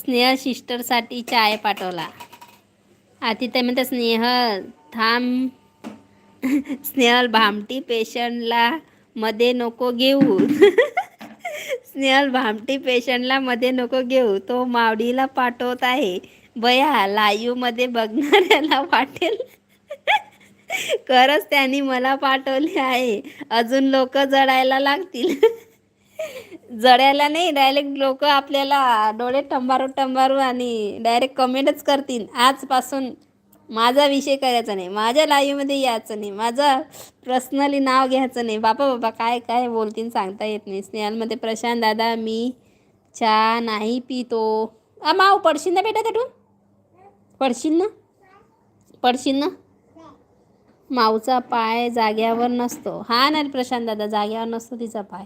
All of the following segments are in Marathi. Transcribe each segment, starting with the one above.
स्नेह सिस्टरसाठी चाय पाठवला. आधी ते म्हणते स्नेहल थांब. स्नेहल भामटी पेशंटला मध्ये नको घेऊ. स्नेहल भामटी पेशंटला मध्ये नको घेऊ. तो मावडीला पाठवत आहे. बया लाईव्हमध्ये बघणाऱ्याला वाटेल. खरंच त्यांनी मला पाठवले आहे. अजून लोक जडायला लागतील. जडायला नाही डायरेक्ट लोक आपल्याला डोळे टंबारू टंबारू आणि डायरेक्ट कमेंटच करतील. आजपासून माझा विषय करायचा नाही माझ्या लाईव्हमध्ये यायचं नाही माझं पर्सनली नाव घ्यायचं नाही. बापा बाबा काय काय बोलतील सांगता येत नाही. स्नेहालमध्ये प्रशांत दादा मी चहा नाही पितो. आ माव पडशील ना बेटा त्यातून पडशील ना? पडशील ना? माऊचा पाय जाग्यावर नसतो. हा ना प्रशांत दादा जाग्यावर नसतो तिचा पाय.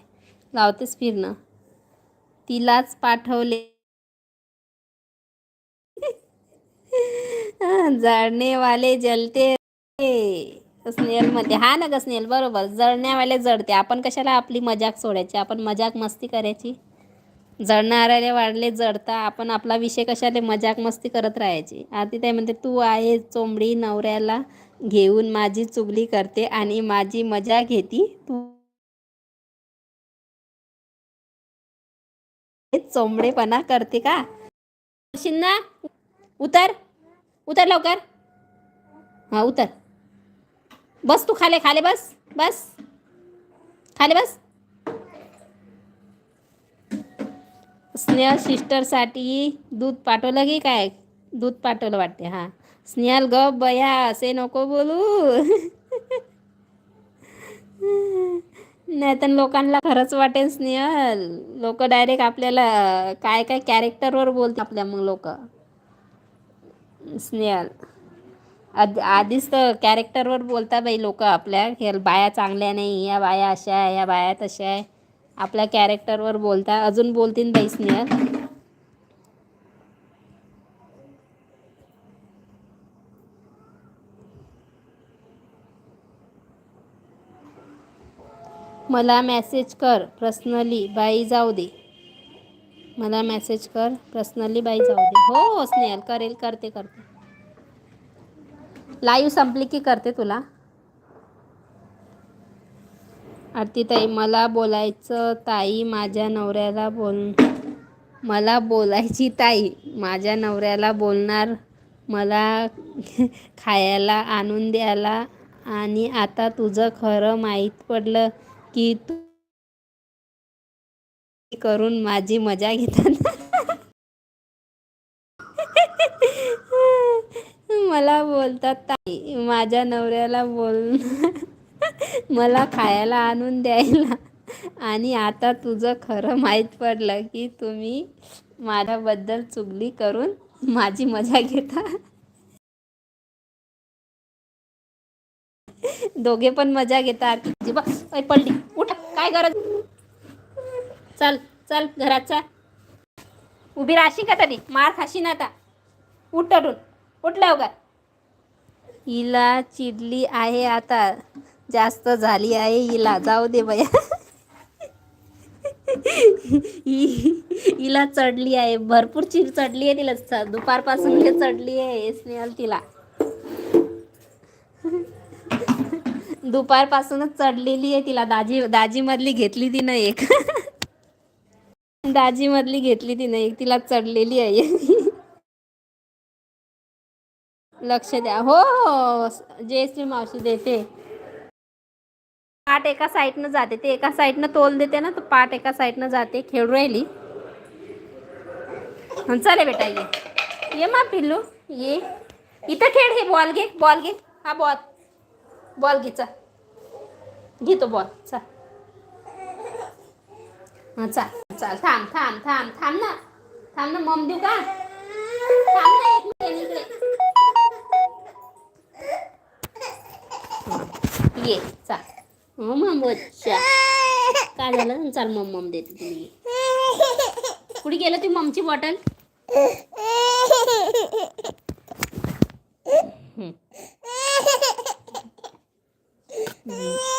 लावतेस फिरणं. तिलाच पाठवले. जळणेवाले जलते स्नेहलमध्ये हा ना ग स्नेल बरोबर. जळण्यावाले जळते. आपण कशाला आपली मजाक सोडायची? आपण मजाक मस्ती करायची? जळणाऱ्याले वाढले जळता. आपण आपला विषय कशाले मजाक मस्ती करत राहायची? आधी ते म्हणते तू आहे चोंबडी नवऱ्याला घेऊन माझी चुगली करते आणि माझी मजा घेती. तू चोंबडेपणा करते का? शिन्ना उतर उतर लवकर. हा उतर. बस तू खाले खाले बस बस. खाले बस. स्नेहल सिस्टरसाठी दूध पाठवलं की काय? दूध पाठवलं वाटते हां. स्नेहल गप बया असे नको बोलू. नाही तर लोकांना खरंच वाटेल स्नेहल लोक डायरेक्ट आपल्याला काय काय कॅरेक्टरवर बोलतात आपल्या मग लोक. स्नेहल आधी आधीच तर कॅरेक्टरवर बोलता बाई लोक आपल्या. हे बाया चांगल्या नाही या बाया अशा आहे या बाया तशा आहे. आपल्या कॅरेक्टरवर बोलता अजून बोलतील बाई स्नेहल मला मेसेज कर पर्सनली बाई जाऊ दे. मला मॅसेज कर पर्सनली बाई जाऊ दे. हो हो स्नेहल करेल करते करते. लाईव्ह संपली की करते तुला. आरती ताई मला बोलायचं ताई माझ्या नवऱ्याला बोल मला बोलायची ताई माझ्या नवऱ्याला बोलणार. मला खायला आणून द्यायला. आणि आता तुझं खरं माहीत पडलं. की तू करून माझी मजा घेतात मला बोलतात ताई माझ्या नवऱ्याला बोल मला खायला आणून द्यायला. आणि आता तुझं खरं माहीत पडलं की तुम्ही माझ्याबद्दल चुगली करून माझी मजा घेता. दोघे पण मजा घेतात. पडली. उठ. काय गरज? चल चल घरात चल उभी राहशी का तरी? मार खाशी ना आता. उठ उठला उठ लवकर. हिला चिडली आहे आता. जास्त झाली आहे. हिला जाऊ दे बया ही हिला चढली आहे. भरपूर चिड चढली आहे तिला. दुपारपासून चढली आहे. स्नेहल तिला. दुपारपासूनच चढलेली आहे तिला. दाजी दाजीमधली घेतली तिनं एक. दाजीमधली घेतली तिनं एक. तिला चढलेली आहे. लक्ष द्या. हो, हो हो जयश्री मावशी देते. पाठ एका साईडनं जाते. ते एका साईडनं तोल देते ना तर पाठ एका साईडनं जाते. खेळू राहिली. चले बेटा ये. ये मा पिल्लू. ये. इथं खेळ हे. बॉल घे बॉल घे. हा बॉल. बॉल घे चल. घेतो बॉल चल. हां चाल चाल थांब थांब थांब थांब ना. थांब ना मम देऊ का? थांब ना एक मिनिट इकडे ये चाल. हो मम बच्चा काय झालं? चाल मम मम देते तुम्ही कुठे गेलं ती ममची बॉटल? हं. हं.